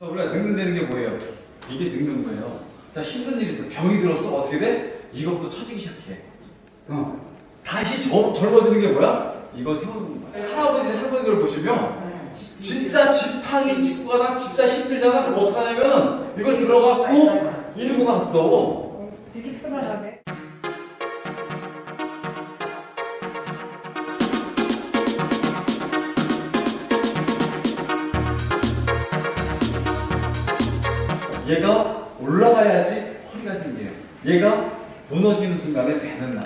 그래서 우리가 늙는다는 게 뭐예요? 이게 늙는 거예요. 자, 힘든 일이 있어. 병이 들었어. 어떻게 돼? 이것부터 처지기 시작해. 어. 다시 저, 젊어지는 게 뭐야? 이거 세우는 거야. 할아버지, 할머니들 보시면 진짜 지팡이 짚고 가다 진짜 힘들잖아. 그럼 어떡하냐면 이걸 들어갖고 이러고 갔어. 되게 편안하게. 얘가 올라가야지 허리가 생겨요. 얘가 무너지는 순간에 배는 나.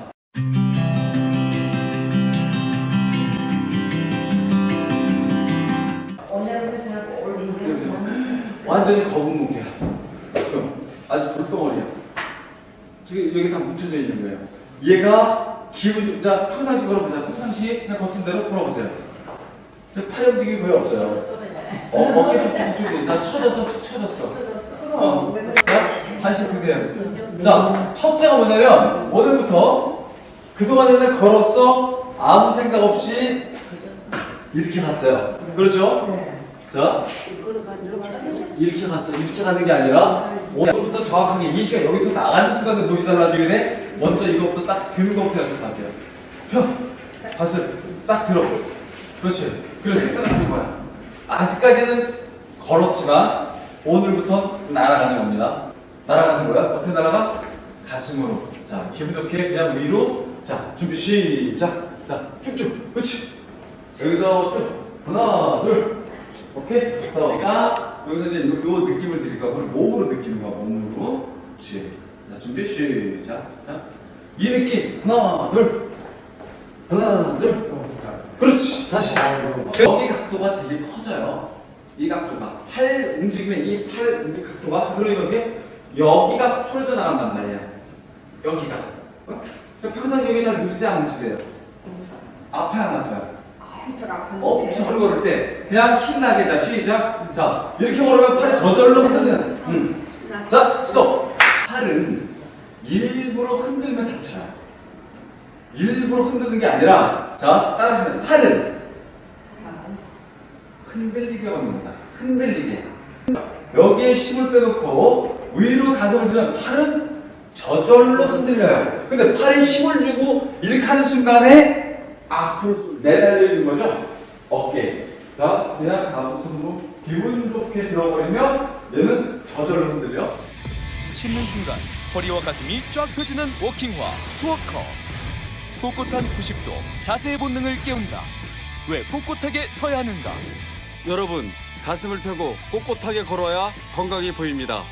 오늘부터 생각하고 올리는 완전히 거북목이야. 아주 물덩어리야. 지금 여기 다 뭉쳐져 있는 거예요. 얘가 기분 좀, 자, 평상시 걸어보자. 평상시 그냥 걷던 대로 걸어보세요. 저 팔 움직임이 거의 없어요. 어, 어깨 쪽, 쪽쪽이 나 쳐졌어, 축 쳐졌어. 어. 자, 다시 드세요. 자, 첫째가 뭐냐면, 오늘부터 그동안에는 걸었어, 아무 생각 없이 이렇게 갔어요. 그렇죠? 네. 자, 이렇게 갔어. 이렇게 가는 게 아니라 오늘부터 정확하게 이 시간 여기서 나가는 순간에 무엇이 달라지게 돼? 먼저 이거부터 딱 드는 것부터 연습 하세요. 펴. 가슴 딱 들어. 그렇지. 그래서 생각하는 거야. 아직까지는 걸었지만 오늘부터 날아가는 겁니다. 날아가는 거야. 어떻게 날아가? 가슴으로. 자, 기분 좋게 그냥 위로. 자, 준비 시작. 자, 쭉쭉. 그렇지. 여기서 쭉. 하나, 둘. 오케이? 그래서 우리가 여기서 이제 요, 요 느낌을 드릴 거야. 그걸 몸으로 느끼는 거야, 몸으로. 그렇지. 자, 준비, 시작. 자, 이 느낌. 하나, 둘. 하나, 둘. 그렇지. 다시. 여기 각도가 되게 커져요. 이 각도가. 팔 움직이면 이 팔 움직임 각도가, 그러면 이렇게 여기가 풀어져 나간단 말이야. 여기가. 어? 평상시 여기 잘 뭉치세요, 안 뭉치세요? 아파요, 안 아파요? 엄청 아팠는데. 어, 저를 걸을 때 그냥 힘나게 자 시작. 자 이렇게 걸으면 팔이 저절로 흔드는. 음. 자 스톱. 팔은 일부러 흔들면 다쳐요. 일부러 흔드는 게 아니라 자 따라하시면 팔은 흔들리게 겁니다. 흔들리게. 여기에 힘을 빼놓고 위로 가슴을 들면 팔은 저절로 흔들려요. 근데 팔에 힘을 주고 이렇게 하는 순간에 앞으로 내달리는 거죠. 어깨. 자, 그냥 가슴으로 기분 좋게 들어버리면 얘는 저절로 흔들려. 씹는 순간 허리와 가슴이 쫙 펴지는 워킹화 스워커 꼿꼿한 90도 자세의 본능을 깨운다 왜 꼿꼿하게 서야 하는가 여러분, 가슴을 펴고 꼿꼿하게 걸어야 건강해 보입니다.